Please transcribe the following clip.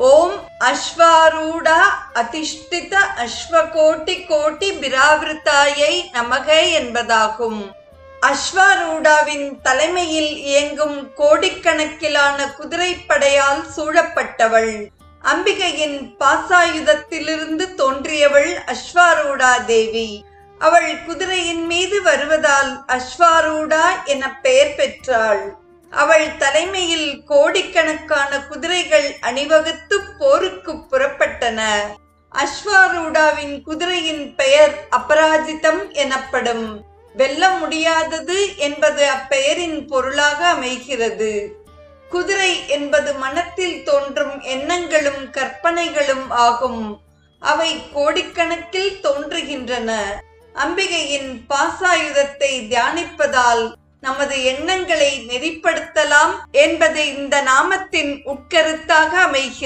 ஓம் அஸ்வாரூட அதிஷ்டித அஸ்வகோட்டி கோட்டி பிராவிருத்தாயை நமக என்பதாகும். அஸ்வாரூடாவின் தலைமையில் இயங்கும் கோடிக்கணக்கிலான குதிரைப்படையால் சூழப்பட்டவள். அம்பிகையின் பாசாயுதத்திலிருந்து தோன்றியவள் அஸ்வாரூடா தேவி. அவள் குதிரையின் மீது வருவதால் அஸ்வாரூடா என பெயர் பெற்றாள். அவள் தலைமையில் கோடிக்கணக்கான குதிரைகள் அணிவகுத்து போருக்கு புறப்பட்டன. அஸ்வாரூடாவின் குதிரையின் பெயர் அபராஜிதம் எனப்படும். வெல்ல முடியாதது என்பது அப்பெயரின் பொருளாக அமைகிறது. குதிரை என்பது மனத்தில் தோன்றும் எண்ணங்களும் கற்பனைகளும் ஆகும். அவை கோடிக்கணக்கில் தோன்றுகின்றன. அம்பிகையின் பாசாயுதத்தை தியானிப்பதால் நமது எண்ணங்களை நெறிப்படுத்தலாம் என்பது இந்த நாமத்தின் உட்கருத்தாக அமைகிறது.